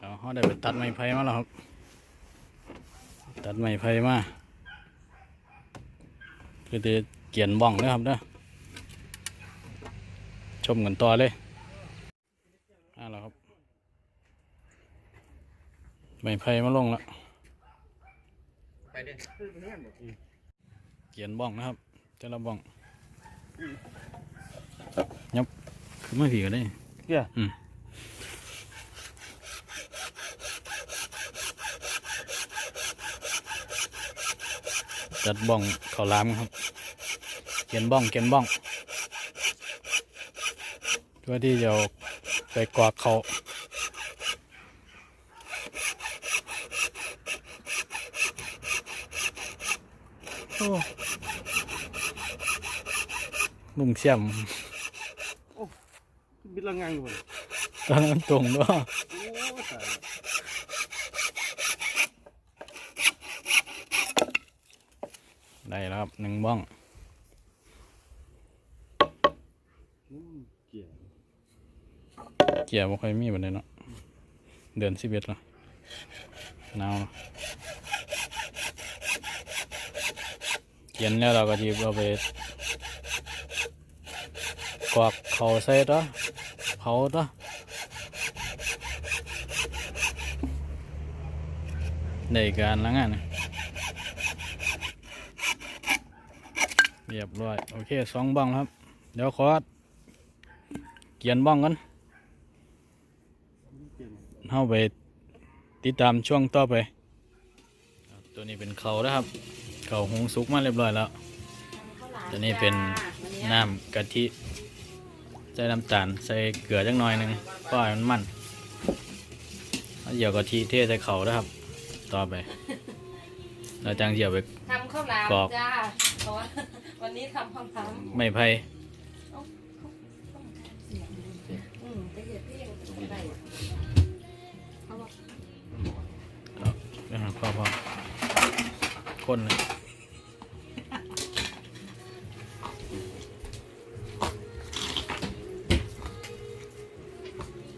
เอาเขาได้ไปตัดไม้ไผ่มาแล้วครับ ตัดไม้ไผ่มาคือจะเกียนบ้องเลยครับเด้อชมกันต่อเลยอ่าแล้วครับไม้ไผ่มาลงแล้วไปเด้อเกียนบ้องนะครับแต่ละบ้องยับคือไม่ผีก็ได้เกี่ยอืม จัดบ้องเขาวหลามครับเกียนบ้องเกียนบ้องเพื่อที่จะเอาไปกรอกเขาโอ้ลุงเสี่ยมบิดละงังอยู่บ่ตอนนั้นตรงด้วย โอ้ตาย ได้แล้วครับหนึ่งบ้องเกี่ยเกียร์บ่ค่อยมีบันไดเนาะเดือนสิบเอ็ดละหนาวเนาะเขียนแล้วเราก็จีบเอาไปกรอกเขาใส่ตัวเผาตัวได้การแล้วงานนี่ เรียบร้อย โอเคสองบ้องครับ เดี๋ยวขอเกียนบ้องกันเกี่ยเข้าไปติดตามช่วงต่อไป ตัวนี้เป็นเขาแล้วครับ เขาหงสุกมาเรียบร้อยแล้ว ตัวนี้เป็นน้ำกะทิใส่น้ำตาลใส่เกลือจักหน่อยหนึงเพื่อให้มันมันเดี๋ยวกะทิเทใส่เขาแล้วครับ ต่อไปแล้วจังเดี๋ยวไปทำข้าวหลามกรอบจ้า ว่าวันนี้ทำข้าวหลามไม่ไผ่อืมไปเหยียบพี่ยังได้ไปหาพ่อพ่อคนเลย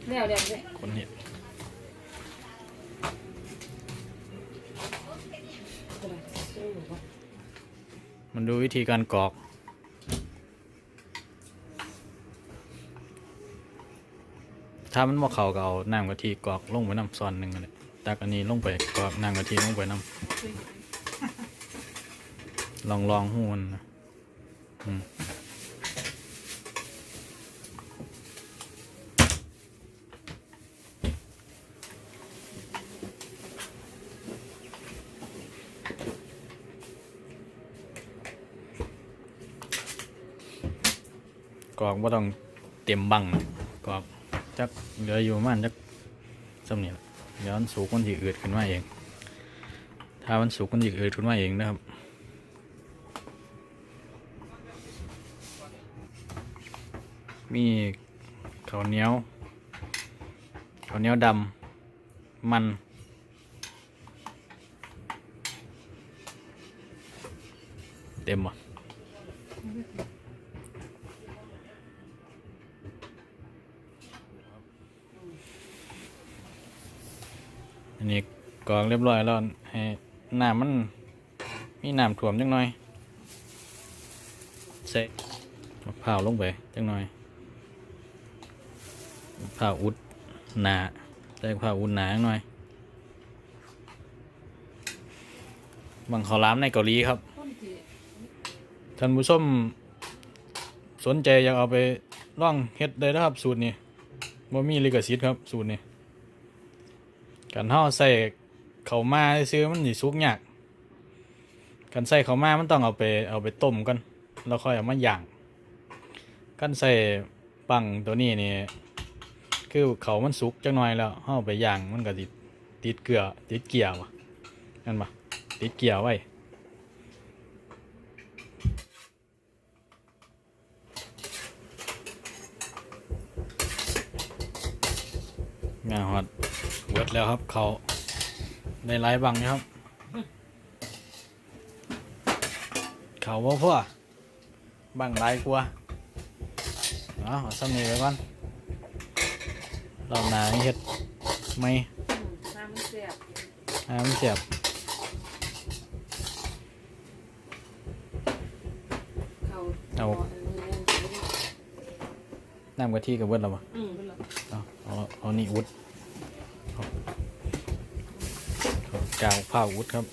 เดี๋ยวเดี๋ยวเดี๋ยว คนเห็ ดมันดูวิธีการกรอก ถ้ามันบ่เขาก็เอาน้ำกะทิกรอกลงไปน้ำซ้อนหนึ่งเลยตักอันนี้ลงไปกรอกน้ำกะทิลงไปน้ำลองลองหูมันนะอืม กรอกว่าต้องเต็มบังกรอกจักเหลืออยู่มันจักสำเนียงเดี๋ยวมันสูกมันจีอืดขึ้นมาเอง ถ้ามันสุกมันจีอืดขึ้นมาเองนะครับมีข้าวเหนียวข้าวเหนียวดำมัน เต็มอะ อันนี้กรองเรียบร้อยแล้วให้น้ำมันมีน้ำท่วมจังหน่อยใส่มะพร้าวลงไปจังหน่อยผ้าวอุดหนาใส่ผ้าวอุดหนาหน่อยบังขาวหล้ามในเกาหลีครับท่านผู้ชมสนใจอยากเอาไปล่องเฮ็ดได้นะครับสูตรนี้บ่มีลิขสิทธิ์ครับสูตรนี้ การเฮาใส่เขามาซื้อมันสิสุกยากการใส่เขามามันต้องเอาไปเอาไปต้มกันแล้วค่อยเอามาย่างการใส่ปังตัวนี้นี่คือเขามันสุกจังหน่อยแล้วเฮาเอาไปย่างมันก็สิติดเกลือติดเกลียวะนั่นปะติดเกลียวไว้งาฮอด เวิร์ดแล้วครับเขาได้หลายบังอยู่ครับ เขาว่าพ่อบังหลายกว่าเอาเอาซ้ำนี้ไว้ก่อนรอบหน้านี่เฮ็ดไหมมน้ำเสียบเขาเอาน้ำกะทิกับเบิดแล้วปะอืมเป็นหรอเอาเอาเอานี่อุดเอาเอา กาวผ้าอุดครับ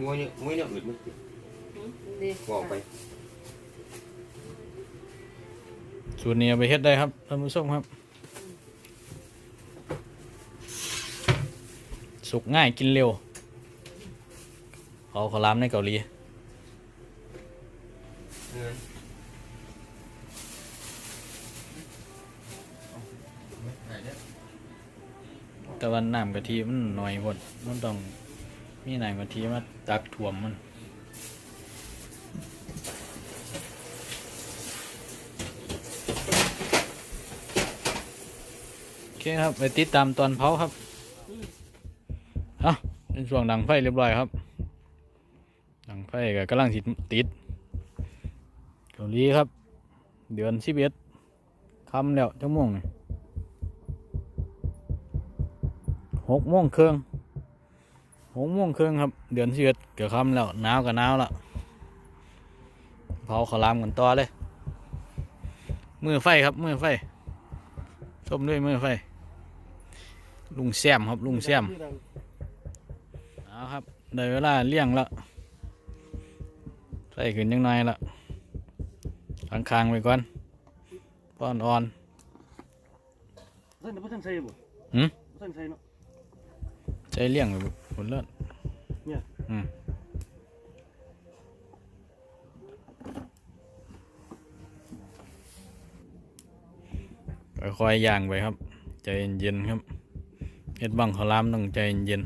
มวยเนี่ยมวยเนี่ยอึดมันอืมดีบอกไปสูตรนี้เอาไปเฮ็ดได้ครับท่านผู้ชมครับ สุกง่ายกินเร็ว เขาขาวหลามในเกาหลีแต่ว่าน้ำกะทิมันหน้อยหมดมันต้องมีน้ำกะทิมาตักถ่วมมันโอเคครับ ไปติดตามตอนเผาครับอะเป็นช่วงดังไฟเรียบร้อยครับ ก็กำลังสิติดเกาหลีครับ เดือนสิบเอ็ดคำแล้วจังม่วงนี่หกโมงครึ่งหกโมงครึ่งครับ เดือนสิบเอ็ดเกือบค่ำแล้วหนาวกับหนาวละเผาขาวหลามกันต่อเลย มือไฟครับ มือไฟส้มด้วยมือไฟ ลุงแซมครับ ลุงแซมเอาครับ ได้เวลาเลี้ยงละ ใส่ขึ้นยังไงละค้างๆไปก่อนป้อนอ่อนเส้นบ่ทันใส่บ่หืมบ่ทันใส่เนาะใช้เลี้ยงไปหมดเลยเนี่ยอืมค่อยๆย่างไปครับ ใจเย็นๆครับเฮ็ดบังเขาวหลามต้องใจเย็น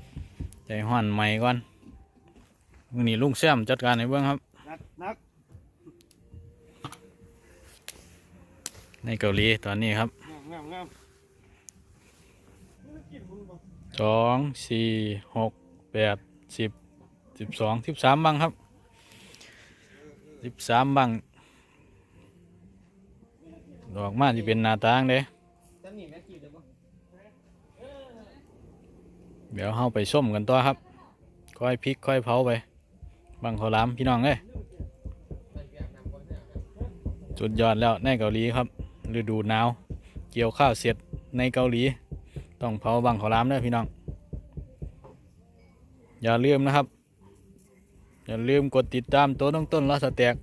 ๆใจห้อนใหม่ก่อน มื้อนี้ลุงแซมจัดการให้เบิ่งครับ นักนักในเกาหลีตอนนี้ครับงามงามงามกินมึงบ่สองสี่หกแปดสิบสิบสองสิบสามบังครับสิบสามบังดอกมาที่เป็นหน้าต่างเด้เดี๋ยวเข้าไปส้มกันต่อครับ ค่อยพริกค่อยเผาไป บังข้าวหลามพี่น้องเอ้ยสุดยอดแล้วในเกาหลีครับฤดูหนาว เกี่ยวข้าวเสร็จในเกาหลี ต้องเผาบังข้าวหลามเด้อพี่น้อง อย่าลืมนะครับ อย่าลืมกดติดตามตัวต้นต้นลาสแต็ก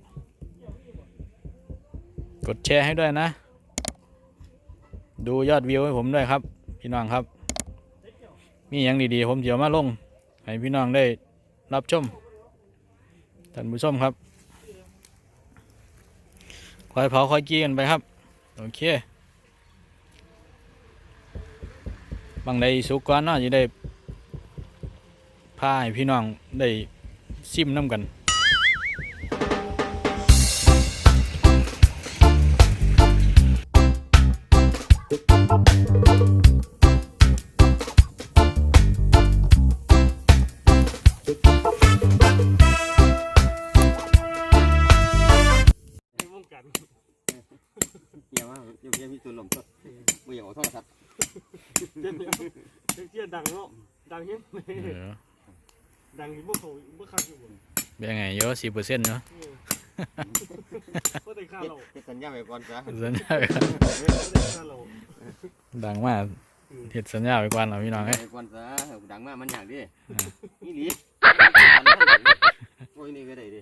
กดแชร์ให้ด้วยนะ ดูยอดวิวให้ผมด้วยครับ พี่น้องครับ มีอย่างดีๆ ผมเดี๋ยวมาลง ให้พี่น้องได้รับชม ท่านผู้ชมครับคอยเผาคอยกี้กันไปครับ โอเคบางใดสุกก่อนเนาะจะได้พาให้พี่น้องได้ซิมน้ำกันใน เฮ็ดเออดังที่บ่เขาบ่คักอยู่บ่เป็นไงเยอะสิบเปอร์เซ็นต์เนาะเออบ่ได้ค่าเฮ็ดเราเฮ็ดสัญญาไว้ก่อนจ้ะสัญญาไว้ก่อนบ่ได้ค่าเราดังมากเห็ดสัญญาไว้ก่อนเอาพี่น้องเอ้ยไว้ก่อนจ้ะดังมากมันอยากดิอืมนี่ดิโอ้ยนี่ก็ได้ดิ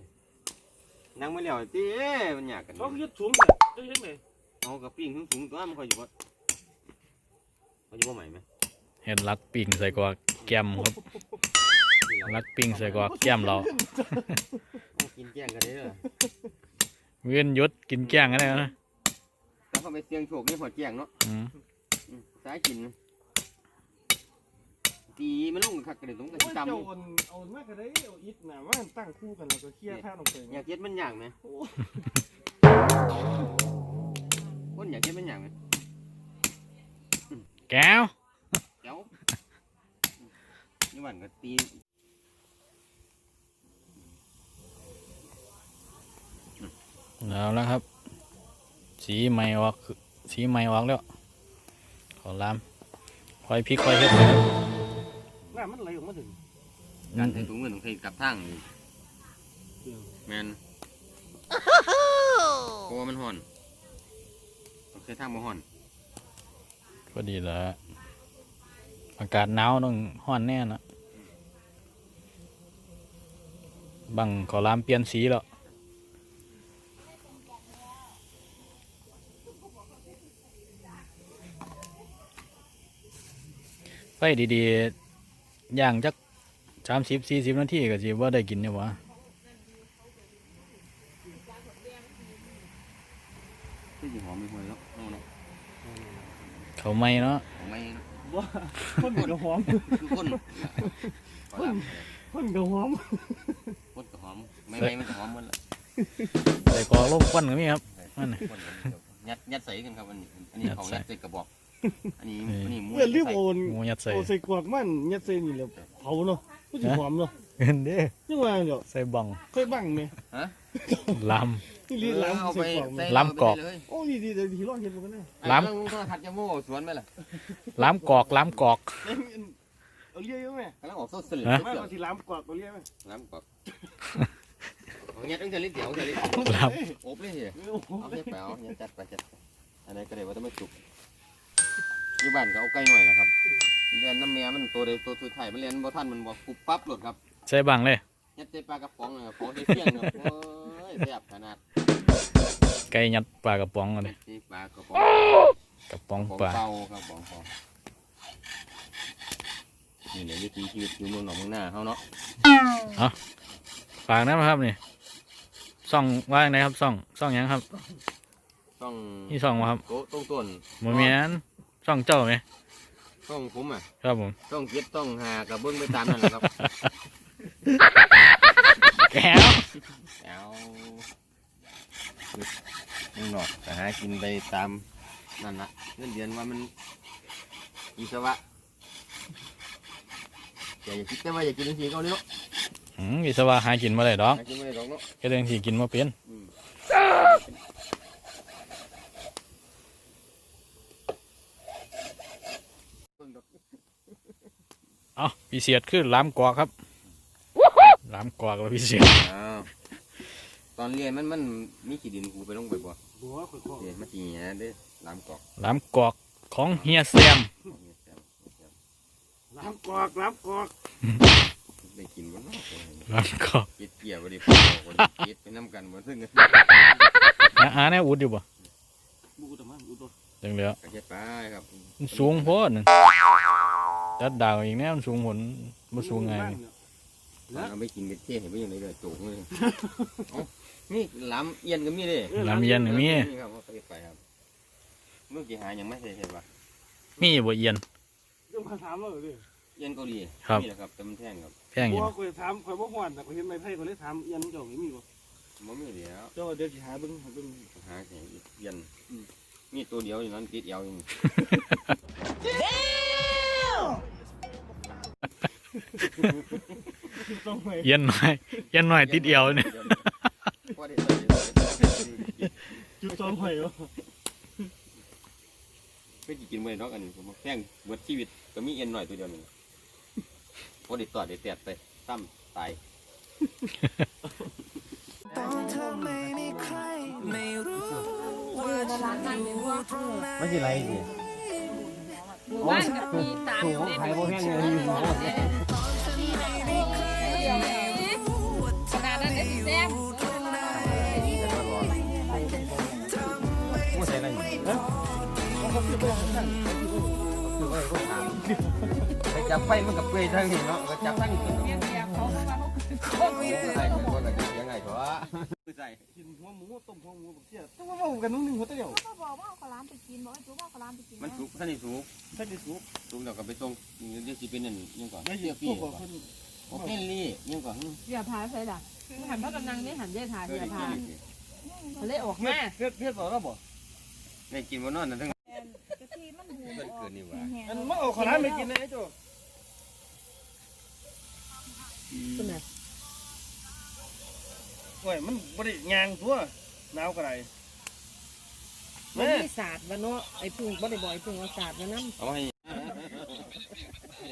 นั่งมาแล้วติมันอยากกันเขาเฮ็ดสูงเนี่ยจะเฮ็ดไหนเอากระปิ้งสูงๆตัวมันค่อยอยู่บ่เขาอยู่บ่ใหม่ไหมเห็ดลักปิ่งใส่กว่า แก้มครับลักปิ่งใส่กว่าแก้มเราเอากินแกงกันได้เด้อเวียนยศกินแกล้งกันได้นะแล้วเขาไปเสี่ยงโชคนี่พอแกงเนาะอืมอืมสายกินตีมันลงคักกันเลยตรงกับโอ้ยตำเจ้าเอาเอามาก็ได้เอาอิฐน่ะมาตั้งคู่กันแล้วก็เคลียร์ท่าลงไปอยากเฮ็ดมันยากไหมโอ้คนอยากเฮ็ดมันยากไหมแก้วเจ้า นี่วันก็ตีเอาแล้วครับ สีไม่ออกสีไม่ออกแล้ว ขอล้ำคอยพริกคอยเห็ดนะว่ามันไหลออกมาถึงการใช้ถุงเงินของใครกับทางแมนเพรวมันห่อนต้องใช้ทางมาห่อนก็ดีแล้วอากาศหนาวต้องห่อนแน่นะ บังขอลามเปลี่ยนสีแล้วไฟดีๆ ย่างจักสามสิบสี่สิบนาทีก็สิว่าได้กินเนี่ยวะที่สิหอมไม่ห่วยแล้วเอาเนาะเขาไม่เนาะหอมไม่เนาะบ่คนก็หอมคือคนขอลาม คนก็หอมคนก็หอมไม่ไม่มันก็หอมหมดละใส่กรอกลงควันก็มีครับ นั่นน่ะคนก็ยัดยัดใส่กันครับอันนี้อันนี้ยัดเขาใส่ ยัดใส่กระบอก อันนี้เอออัอันนี้หมูเมื่อรีบใส่โอนหมูยัดใส่โอาใส่กวากมันยัดใส่นี่แหล้วเผาเนาะก็สิหอมเนาะเงินเด้ยังว่าเดี๋ยวใส่บังเคยบังไหมลนี่ลีล้ำเอาไปใส่กวากไหมใส่ล้ำกรอกเาไปเลยโอ้ดีดีเดี๋ยวที่รอดเห็นมันก็ได้ ล้ำไอ้เรื่องโทรทัศน์จะโม่สวนไหมล่ะำล้ำกอกล้ำกอก เอ้ย เอาเลี้ยอยู่ไหมกำลังออกโซ่สลิดฮะ ไม่เอาสิล้ำกวากเอาเลี้ยไหมล้ำกรอกเอาเงี้ยตั้งแต่ลิ้นเดียวแต่ลิ้นล้โอบเลยเหรอโอ้โหเอาเงี้ยไปเอาเงี้ยจัดไปจัดไปอันไหนก็ได้ว่าต้องไม่จุกอยู่บ้านก็เอาไก่หน่อยนะครับเรียนน้ำเมียมันตัวใดตัวสุดท้ายมันเรียนบ่ทันมันบอกปุบปั๊บหลุดครับใส่บังเลย ยัดใส่ปลากระป๋องเลยครับของใส่เฟี้ยงเนาะโอ้ยแซ่บขนาดไก่ยัดปลากระป๋องกันเลยใส่ปลากระป๋องกระป๋องของปลาเป่าครับของเป่า นี่แหละวิถีชีวิตอยู่เมืองหนองเมืองหน้าเขาเนาะฝากนะครับนี่ซ่องว่าอย่างไรครับซ่องซ่องหยังครับต้องนี่ซ่องวะครับโต๊ะต้นต้นโมเมนซ่องเจ้าไหมต้องผมอะครับผม ต้องเก็บต้องหากระเบื้องไปตามนั่นแหละครับ แก้วเอามึงหนอกแต่หากินไปตามนั่นละเงินเดือนว่ามันอิสระ แต่อย่าคิดแต่ว่าอย่ากินทีเขาเนาะอืมวิศวะหากินมาได้ดอกหากินไม่ได้หรอกเนาะแค่เรื่องที่กินมาเป็นอืมเอ้าพิเศษคือล้ำกอกครับล้ำกอกแล้วพิเศษอ้าวตอนเรียนมันมันมีขีดินกูไปลงไปบ่บัวค่อยเรียนมาตีนะเด้อลามกอกล้ำกอกของเฮียแซมๆ ล้ำกวากล้ำกวากได้กินบ่เนาะล้ำกอกเกียดเกี่ยวบ่ได้พ่อบ่ได้เกียดไปนํกันบ่ซึ่งกันหาหาแนวอุดอยู่บ่บูแต่มันบูตัวจังเดียวก็เฮ็ดไปครับมันสูงโพดนั่นจัดดาวอีกแน่มันสูงผลบ่สูงไงายนี่เอาไปกินเบ็ดเท่เห็นบ่ยังไงเด้อโจกเลยเอ้านี่ลามเอียนก็มีเด้ลำเย็นนี่มีนี่ครับว่าไปเฮ็ดไปครับเมื่อกี้หายังไม่เสร็จเห็นป่ะมีบ่เอียนเรื่องมาถามเราเลย เอียนเกาหลีครับ นี่แหละครับแต่มันแพงครับแพงอยู่บัวคอยถามคอยบ่ฮอดแต่คอยเห็นไม้ไผ่คอยเลยถามเอียนเจ้ามีบ่บ่มีเดียวเจ้าเดี๋ยวสิหาเบิ่งหาเบิ่ง หาแค่เอียนมีตัวเดียวอยู่นั้นติดเอวอยู่ต้องไปเอียนหน่อยเอียนหน่อยติดเอวเนี่ยพอได้ใส่ได้ใส่จุดต้องไปวะเพื่อกินไม่ได้ดอกอันนี้ผมว่าแพงเบิดชีวิตก็มีเอียนหน่อยตัวเดียวหนึง พอได้ตอดได้แตดไปซ้ำตายไม่ใช่ไรสิบ้านกับมีตามอยู่ในไทยโบแห้งเลยขนาดนั้นเลยแซมผู้ใส่อะไรไปจับไฟมันกับเปรย์ทั้งนี้เนาะก็ จับทั้งนี้เรียกเรียกเขาว่าเขาคือคนใส่คนคนละยังไงก็ว่าใส่กินหัวหมูต้มหัวหมูบักเสียต้องมาเว้ากันนู่นนึงหัวเตี้ยวก็บอกว่าเอาข้าวหลามไปกินบอกให้จูว่าข้าวหลามไปกินมันนะสุกท่านนี่สุกท่านได้สุกสุกแล้วก็ไปตรงเดี๋ยวสิเป็นนั่นยังก่อนไม่เสีเสียยปีพวกคนโอเคลี่ยังก่อนอย่าพาใส่ละหันพระกำลังนี่หันเยอะทาเคอย่าพายเลยออกเฮ็มาดเฮ็ดเฮ็ดต่อแล้วบ่ได้กินบนนอนนั่นทั้งกะทิมันบูมเกินเกินนี่หว่าแห้งอันมาเอาข้าวหลามไปกินนะไอ้ โจ้โอ้ยมันบ่ได้ยางตัวหนาวก็ได้มันแม่มีศาสตร์วะเนาะไอ้พึ่งบ่ได้บ่อยพึ่งเอาศาสตร์มานำเอาให้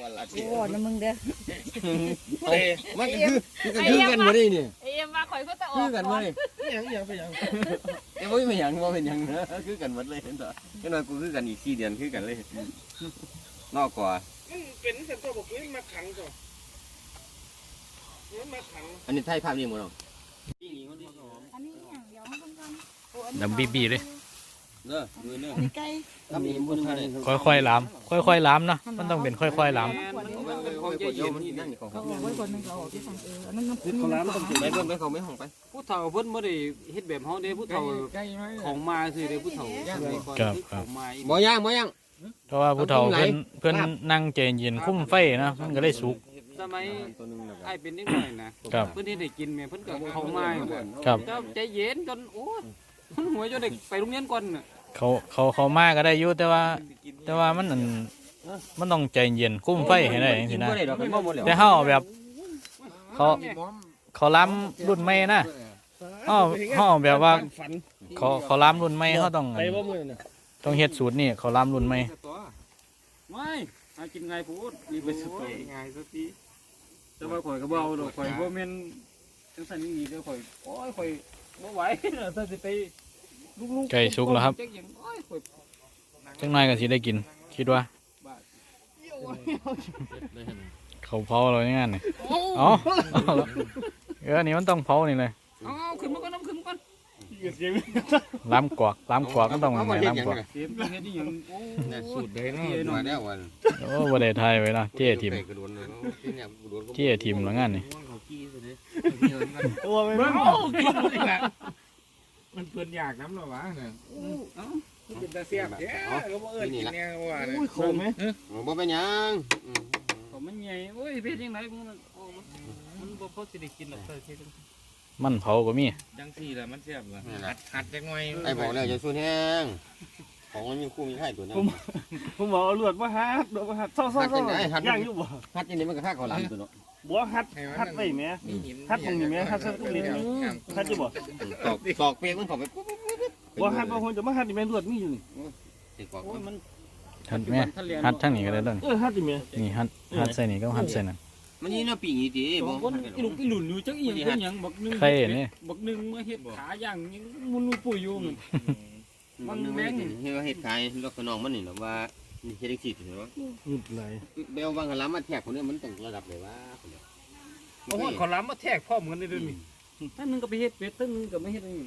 วันละทีโอ้นะมึงเด้อเอ้มันก็คือคือกันคือกันบ่ได้นี่เอ็มมาข่อยก็จะออคืกอกันบ่ได้อิหยังอิหยังไปหยังเอ้บ่มีหยังบ่เป็นหยังนะคือกันหมดเลยเห็นต่อแค่น้อยกูคือกันอีก4เดือนคือกันเลยนอกกว่ามันเป็นเส้นตัวบอกว่ามาขังจ้ะมันมาขัง อันนี้ไทยภาพนี่หมดเนาะอันนี้อย่างเดียวมันต้องการดำบีบีเลยเด้อดูเด้อนี่ไก่ทำนี่บ่ทันเลยค่อยๆล้ามค่อยๆล้ามนะมันต้องเป็นค่อยๆล้ามมันของใจเย็นมันนั่นนี่ของเขาบอกไว้คนหนึงเขาออกที่ฝั่งเอออันนั้นน้ำติดของน้ำต้องติดไปเบิ่งไปเขาไม่ห้องไปผู้เฒ่าเพิ่นบ่ได้เฮ็ดแบบเฮาเด้ผู้เฒ่าของมาซื่อเด้ผู้เฒ่าของมาบ่ย่างบ่ย่างเพราะว่าผู้เฒ่าเพิ่นเพิ่นนั่งใจเย็นคุ้มไฟนะมันก็ได้สุก สมัยตัวนึงแล้วไอ้เป็นเด็กน้อยนะครับเพิ่นเฮ็ดให้กินแม่เพิ่นก็เข้ามาครับเจ้าใจเย็นจนโอ้ยมันหัวจนได้ไปโรงเรียนก่อนน่ะเขาเขาเขามาก็ได้อยู่แต่ว่า แต่ว่ามันอันมันต้องใจเย็นคุ้มไฟให้ได้จังกิซี่นนะบ่ได้ดอกเป็นบ่หมดแล้วแต่เฮาแบบ เขาเขาล้ำรุ่นใหม่นะเฮาเฮาแบบว่าฝันเขาเขาล้ำรุ่นใหม่เขาต้องไปบ่มื้อน่ะต้องเฮ็ดสูตรนี่เขาล้ำรุ่นใหม่ไม่หากินไงพูดมีไปสุดง่ายสักที แต่ว่าข่อยก็บ่เอาดอกข่อยบ่แม่นจังซั่นนี่เด้อข่อยโอ้ยข่อยบ่ไหวถ้าสิไปลูกๆไก่สุกแล้วครับ จักอย่างโอ้ยข่อยจังหน่อยก็สิได้กิน คิดว่าเขาเผาเราอย่างงั้นนี่เอ๋อเอออันนี้มันต้องเผานี่เลย เอาขึ้นมาก่อนน้ำขึ้นมาก่อน เสียงล้ำกวากล้ำกวากก็ต้องเอาไงบ่เฮ็ดหยัล้ำงกวากน่ะเสียบเฮ็ดอีหยังโอ้น่ะสูตรเลยเนาะมาแล้ววันโอ้บ่ได้ทายไว้ละเจ๊ทิมกระโดดเลยเนาะที่เนี่ยกระโดดก็เจ๊ทิมแล้วงั้นนี่ตัวไม่มันรู้โอ้กินอีกแล้วมันเพื่อนอยากน้ำหรอวะเนี่ยเอ้าเป็นตาเสียบเด้อก็บ่เอิ้นกินเนี่ยว่าเนี่ยอุ้ยโคมไหมบ่เป็นหยังอืมผมมันใหญ่โอ้ยเพชรยังไงมันโอ้มันมันบ่พอสิได้กินหรอกเธอเฮ็ดจังซี่ มันเผาก็มีจังสี่แหละมันเสียบล่ะหัดหัดจักหน่อยไอ้บอกแล้วอย่าสูดแห้งของมันมีคู่มีไข่ตัวนั้นผมบอกเอาลวดมาฮัดลวดมาฮัดเศร้าฮัดจังๆได๋ฮัดๆย่างอยู่บ่ฮัดจังได๋มันก็ฆ่าข้าวหลามตัวเนาะบ่ฮัดฮัดไว้แหมฮัดตรงนี้ไหมฮัดสักตรงนี้ไหมฮัดอยู่บ่ตอกตอกเปียกมันเข้าไปปุ๊บบ่ฮัดบ่คนจะมาฮัดนี่แม่นลวดมีอยู่นี่ติดกอกโอ้ยมันหัดแม่หัดทั้งนี้ก็ได้เด้อเออฮัดนี่แม่นี่หัดหัดใส่นี่ก็หัดใส่นั่น มันนี่เนาะปีนี้ติบบ่างคนอีลูกอีหลุนอยู่จังอีหยังเป็นหยังบักหนึงไข่นี่บักหนึงมาเฮ็ดขาย่างยังมุนปุยอยู่มันมันแม่ง เฮ็ดเฮ็ดขายลูกน้องมันนี่ล่ะว่าเฮ็ดจังซี่ถือว่าหยุดไหลเบลบางหลามมาแทกคนนี้มันต้องระดับเลยว่าโอ้โหขอล้ำมาแทกพร้อมกันได้ด้วยนี่ท่านนึงก็ไปเฮ็ดเป็ดท่านนึงก็ไม่เฮ็ดนี่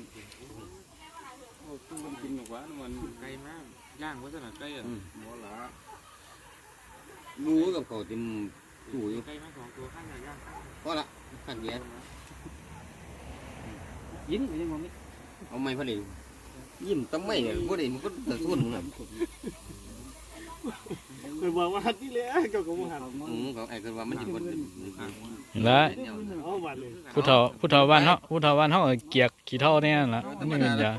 โอ้ตู้มันกินหรอกวะมันไก่มากย่างว่าสนาไก่อะบ่ละรู้กับเขาเต็ม ตู้อยู่ไก่มาสองตัวข้างไหนย่างพอละขันเดียวยินก็ยังบ่มีเอาไม้พอดียิ้มตำไมเนี่ยบ่ได้มันก็ตะทุนมึงน่ะเคยบอกว่าฮัดนี่แหละเจ้าก็บ่ฮัดอืมเขาไอ้ก็ว่ามันสิบ่นี่ละเอาบาดเลยผู้เฒ่าผู้เฒ่าบ้านเฮาผู้เฒ่าบ้านเฮาก็เกียกขี้เท่าเนี่ยนั่นล่ะมันนี่เป็นยา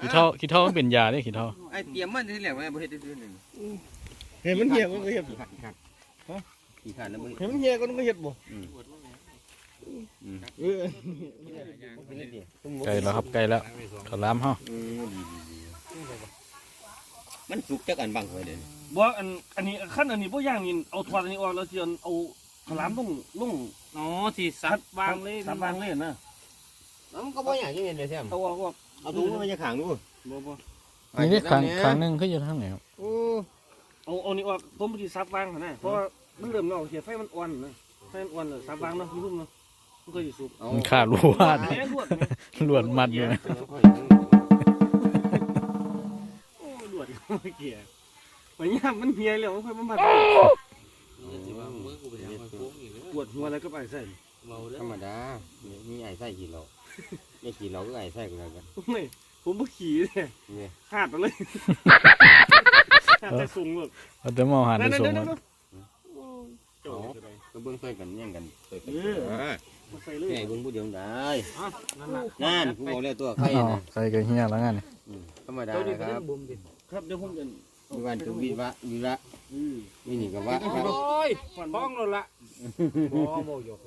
ขี้เท่าขี้เท่ามันเป็นยาเด้ขี้เท่าไอ้เตรียมมันที่แรกว่าบ่เฮ็ดซื่อๆนี่เห็นมันเหี่ยก็เฮ็ดขี้ขาด ขี้ขาดแล้วมึงเห็นมันเหี่ยก็ต้องเฮ็ดบ่อืมเออไก่แล้วครับไก่แล้วข้าวหลามเฮาอืมมันสุกจักอันบังไว้เด้บ่อันอันนี้ขั้นอันนี้บ่ย่างนี่เอาทอดอันนี้ออกแล้วสิเอาขลามต้องลงอ๋อที่ซัดวางเลยสับวางเลยนะมันก็บ่อยากจะเห็นเลยแท้เอาออกออกเอาถุงมันจะขังดูบ่บ่นี่เด้ครั้งครั้งหนึงคืออยู่ทางไหนครับโอ้เอาเอานี่ออกผมสิสับวางหั่นนะเพราะว่า มันเริ่มเนาะเสียไฟมันอ่อนนะไฟมันอ่อนเลยสับวางเนาะอยู่รุ่มเนาะมันก็สิสุกเอามันขาดรู้ว่าแม่ลวดแม่ลวดมัดอยู่นะโอ้ยลวดไม่เกี่ยไปย่ามมันเหี่ยแล้วมันค่อยมามัดปวดหัวแล้วก็ไปใส่ธรรมดามีไอ้ไส้กินเราไม่กินเราก็ไอ้ไส้กันแล้วกันไม่ผมบ่ขี่เลยเนี่ยหาดไปเลยหาดใส่สูงเลยเอาแต่หมอหันไปนั่นส่งนั่นมานั่ นโจ้จะได้ก็เบิ่งใส่กันแย่งกันใส่กันมาใส่เลยแง่เบิ่งผู้เดียวได้นั่นล่ะนั่นกูบอกแล้วตัวใครอ๋อนะใส่กระเฮียแล้วงั้นนี่ธรรมดาเจ้านี่นะก็คได้รับบ่มดิครับเดี๋ยวผมจะมีวันจุวิวะวิวะอืมวินี่ก็วะโอ้ยฟ้องแล้วล่ะบ่บ่หยอก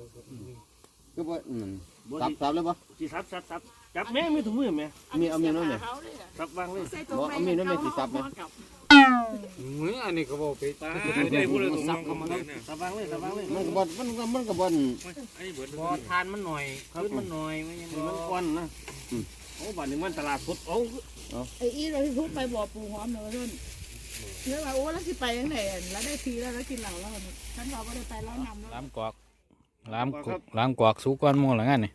ก็บ่อืมบ่ซับสิซับแล้วบ่สิซับซับซับจับแม่มีถุงมือแม่มีเอามีน้อยไหมซับวางเลยบ่เอามีน้อยไหมสิซับไหม มืออันนี้ก็บ่ไปตาได้พูดเลยซับเข้ามาเลยซับวางเลยซับวางเลยมันกบมันก็มันกบ่อันนี้เบิดบ่ทานมันหน่อยขึ้นมันหน่อยมันยังมันอ่อนนะโอ้บ้านนี้มันตลาดสดโอ้ไอ้อีเราที่ทุบไปบ่อปูหอมเลยรุ่นเรื่อว่าโอ้แล้วสิไปยังไงแล้วได้ทีแล้วแล้วกินเหล้าแล้วฉันเราก็ได้ไปแล้วนำแล้วล้ามกอกล้ามกอกล้ามกอกสุกก้อนมูหรืองั้นนี่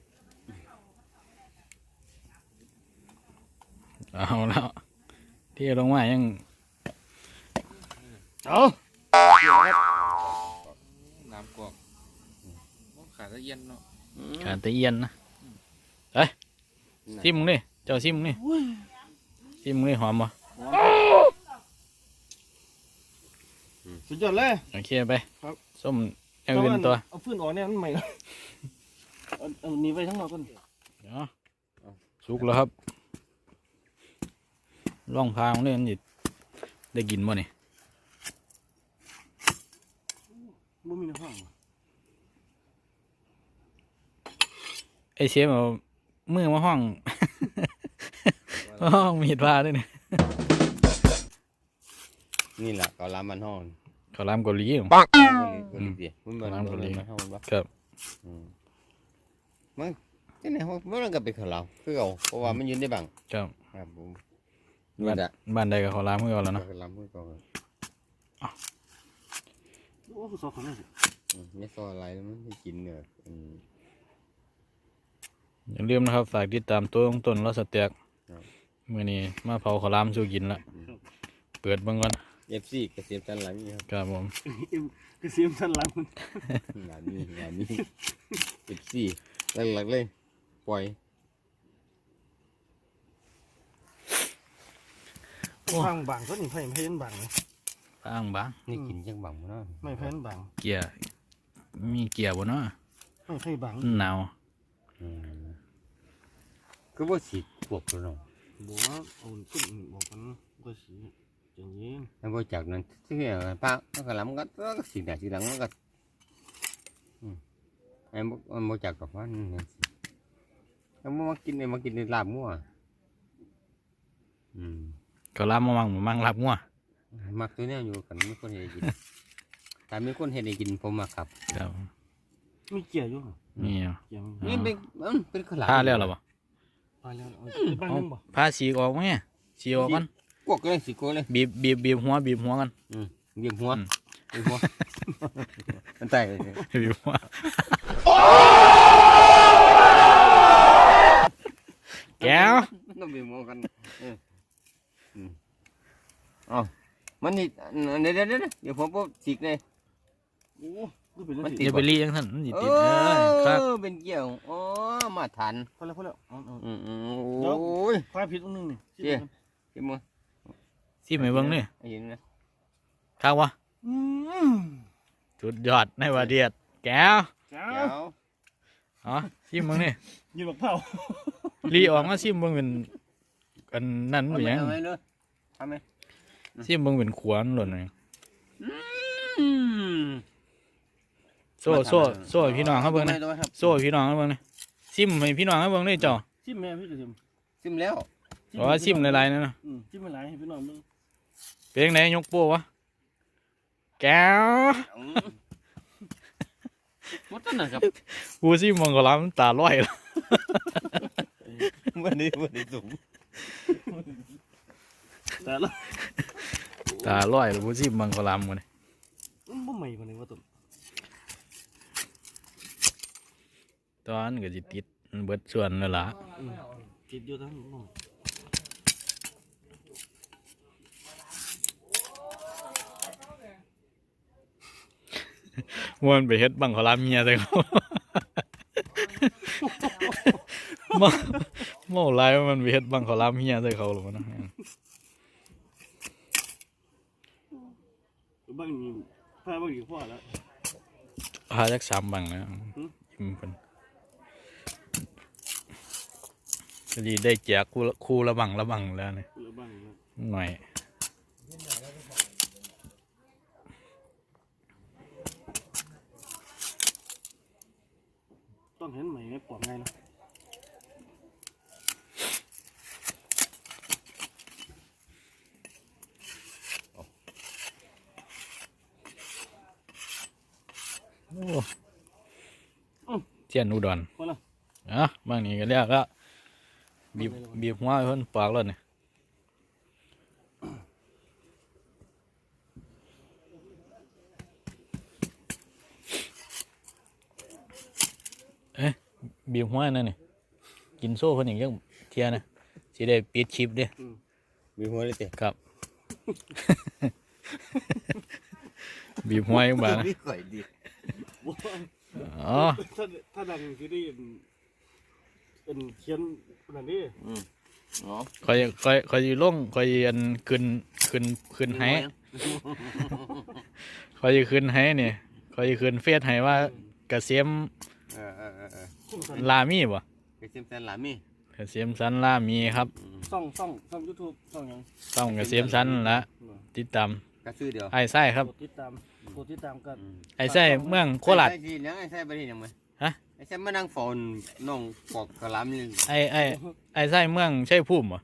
เอาแล้วที่ลงมายัง เอาน้ำกอกขาดตะเย็นเนาะขาดแตะเอียนนะเอ้ยซิมมึงดิเจ้าซิมมึงดิซิมมึงดิหอมบ่สุดยอดเลยโอเคไปครับส้มอย่างอื่นตัวเอาฟืนออกเนี่ยมันใหม่เอาเอาหนีไปทั้งนอกก่อนเดี๋ยวสุกแล้วครับล่องพางนี่มันสิได้กินบ่นี่ บ่มีในห้องไอเชฟเอามือมาห้อง มาห้องมีดว่าด้วยนี่นี่แหละก็ลามันห้องเขาลามเกาหลีอยู่ปังก็เลยสิมันมันลามเกาหลี มันห้องบ่ครับ อืมมันที่ไหนห้องมันก็เป็นข้าวเหลาคือเก่าเพราะว่ามันอยู่ในบังครับครับผมนี่บ้านแหละบ้านใดก็เขาลามเพื่อแล้วเนาะข้าวเหลาคือเก่าโอ้คือซอกของนี่สิอืมไม่ซออะไรแล้วมันไม่กินเนื้ออืมอย่าลืมนะครับ ฝากติดตามตัวของต้นแล้วสเตียกครับมื่อนี้มาเผาเขาวหลามสู่กินละเปิดเบิ่งก่อนเอฟซีเกษตรจันหลังนี่ครับครับผมคือเสียมสันหลังงานนี้งานนี้เอฟซีหลักๆเลยปล่อยบางบางก็นี่ไผ่ไผ่ยันบางนะ บางบางนี่กินจังบังมั้งไม่ไผ่ยันบางเกียร์มีเกียร์บ่เนาะไม่ไผ่บางมันหนาวคือว่าสีพวกเราเนาะบอกว่าเอาขึ้นบอกกันก็สีอย่างนี้แล้วพอจากนั้นที่เนี่ยป้าก็กระลำก็ก็สีแดงสีหลังก็อืมไอ้พวกมันจากกับว่านี่สิแล้วมันมากินเนี่ยมากินในลาบมั่วอืมเขาวหลามมามั่งมามั่งรับงัว มักตัวเนี้ยอยู่กันไม่คนเห็นกิน แต่มีคนเห็นได้กินผมมักครับครับมีเกียร์อยู่นี่เอาเกียร์อ๋อนี่เป็นมันเป็นขาวหลามพาแล้วเหรอบ่ไปแล้วเอาบ้านเอานึงบ่พาสีกออกไหมสีออกกันกวกเลยสิกวกเลยบีบบีบบีบหัวบีบหัวกันเบี่ยงหัวอืมเบี่ยงหัวมันตายเลยบีบหัวแก้วมันต้องเบี่ยงหัวกันเอออืมเอ๋อ มันนี่เดี๋ยวเดี๋ยวเดี๋ยวเดี๋ยวผมปุ๊บสิกเลยโอ้ดูเป็นเรื่มัอนงติดอย่าไปรียังท่านมันสิเอติดเอ้ยครับอเป็นเกี่ยวอ๋อมาทันพอแล้วพอแล้วเอาเอาอืมอืมเดี๋ยวโอ้ยควายผิดอันนึงนี่เจ๊เจ็บมือซิมให้เบิ่งนี่ไอ้เห็นนะข้าววะอืมสุดยอดในว่าเดียดแก้วเจ้าเดี๋ยวอ๋อซิมเบิ่งนี่ยืนบักเผารีออกมาซิมเบิ่งเป็นอันนั้นเอาเป็นไหมหยังเอาไหมเลยทำไหม ซิมเบิ่งเป็นขวานหล่นเลยอืมโซ่โซ่โซ่ให้พี่น้องเขาเบิ่งนะนะโซ่ให้พี่น้องเขาเบิ่งนะซิมให้พี่น้องเขาเบิ่งนี่เจ้าจิ้มแม่พี่จะจิ้มซิมแล้วบอกว่าซิมหลายๆนั่นนะอืมจิ้มมาหลายให้พี่น้องมึงเป็นยังไงยกโป้วะแก้วหมดแล้วนะครับกูซิมมองก็ล้ำตาลอยแล้ววันนี้วันนี้สูง แต่ละตาลอยแล้วกูซิมมองก็ล้ำมันมันบ่ใหม่กว่านี้ว่าต้นตอนก็สิติดเบิดส่วนนั่นล่ะติดอยู่ทั้งนู้นมวนไปเฮ็ดบังเขาล้ำเมียแต่เขามาเมาไรว่ามันไปเฮ็ดบังเขาล้ำเมียใส่เขาหรอวะนะ บางนี่พาบางอีกพ่อแล้วพาจักสามบังนะหือยิ้มเพิ่นพอดีได้แจกคู่ละคู่ละบังละบังแล้วเนี่ยเหลือบางแล้วหน่อยต้องเห็นไหมไม่ปลอมไงเนาะ เทียนอุดรคนละอะบางนี้ก็เรียกแล้วบีบบีบหัวให้เพิ่นปากแล้วเนี่ยเอ๊ะบีบหัวนั่นนี่กินโซ่เพิ่นอย่างเงี้ยเทียนะสิได้ปิดคลิปเด้มีหัวเลยเตะครับ บีบหัวยังบ้านะมีข่ อยดีอ๋อถ้าถ้าดังคือได้เป็นเขียนขนาดนี้คอยคอยคอยสิลงคอยอันขึ้นขึ้นขึ้นให้คอยสิขึ้นให้เนี่ยคอยสิขึ้นเฟซให้ว่าเกษมเออเออเออเออลามีบ่ไปเซมสันหลามีเกษมสันลามีครับอืมซ่องซ่องซ่องยูทูบซ่องหยังต้องเกษมสันละติดตามกระซื้อเดียวไอ้ไส้ครับกดติดตาม กดติดตามกันอืมไอ้ไส้เมืองโคราช ไอ้ไส้ที่ยังไอ้ไส้ประเทศยังไงฮะ ไอ้ไส้มานั่งฝนน้องปอกกระหลำนี่ไอ้ไอ้ไอ้ไส้เมืองใช่ภูมิบ่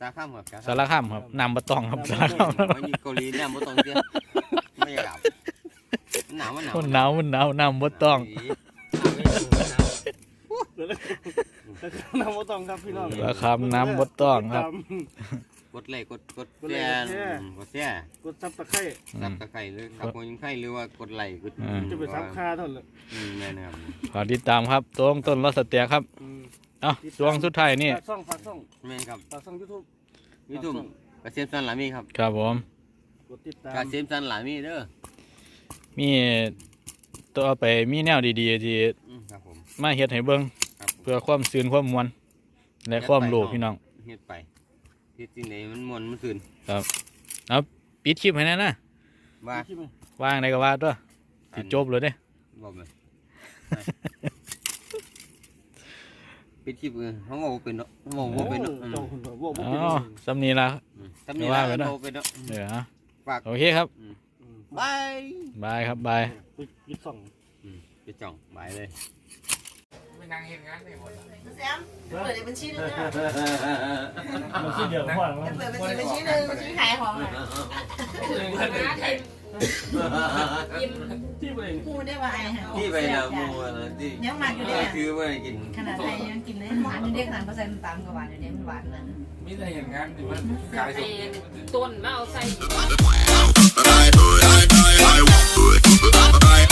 สาข้ามครับสารคามครับนำบะตองครับสารคามมันอยู่เกาหลีเนี่ยบ่ต้องเตี้ยไม่อยากกลับหนาวมันหนาวมันหนาวมันหนาวนำบะตองน้ำมต้องครับพี่น้อง สารคามน้ำบะตองครับก ดไลค์กดกดกดไลแชค์ร์กดแชร์กดแชร์กดซับตะไคร้ซับตะไคร้หรือขับคนยังไข้หรือว่ากดไลค์กดอืมจะไปซับคาเท่านั้นแหละอืมแม่นะครับขอติดตามครับตรงต้นรถสเตียครับอืมเอ้าดวงสุดท้ายนี่ฝากซ่องฝากซ่องแม่นครับฝากซ่องยูทูบยูทูบกระเซียมสันหลามีครับครับผมกดติดตามกระเซียมสันหลามีเด้อมีต่อไปมีแนวดีๆที่อืมครับผมมาเฮ็ดให้เบิ่งครับผมเพื่อความซื่นความมวลและความรู้พี่น้องเฮ็ดไป เฮ็ดจริงไหนมันม่วนมันซื่นเอาปิดคลิปให้แน่นะว่าใช่ไหมวางได้ก็ว่าตัวสิจบเลยเด้บอกเลยปิดคลิปเออเขาบอกว่าเป็นเนาะเขาบอกว่าเป็นเนาะอืมเจ้าคุณบอกว่าบ่อ๋เป็นอสำนีละอืมทำนี่ว่าว่าไปเป็นเนาะเนาะเป็นเนาะเดี๋ยวฮะฝากโอเคครับอืมบายบายครับบายปิดปิดซ่องอืมไปจ่องบายเลย ไม่นั่งเห็นงานเลยหมดแซมเปิดบัญชีนึงอะมันคิดเดียวพ่อแล้วเปิดบัญชีบัญชีนึงบัญชีขายของอะที่ไปพูดได้ว่าไอ้ฮะที่ไปนะมูนะที่ยังมันอยู่เนี่ยคือว่ากินขนาดไทยยังกินได้หวานอยู่เด็กขนาดเปอร์เซ็นต์ตามกับหวานอยู่เนี่ยมันหวานเลยไม่ได้เห็นงานที่มันขายสดต้นมาเอาใส่ Bye.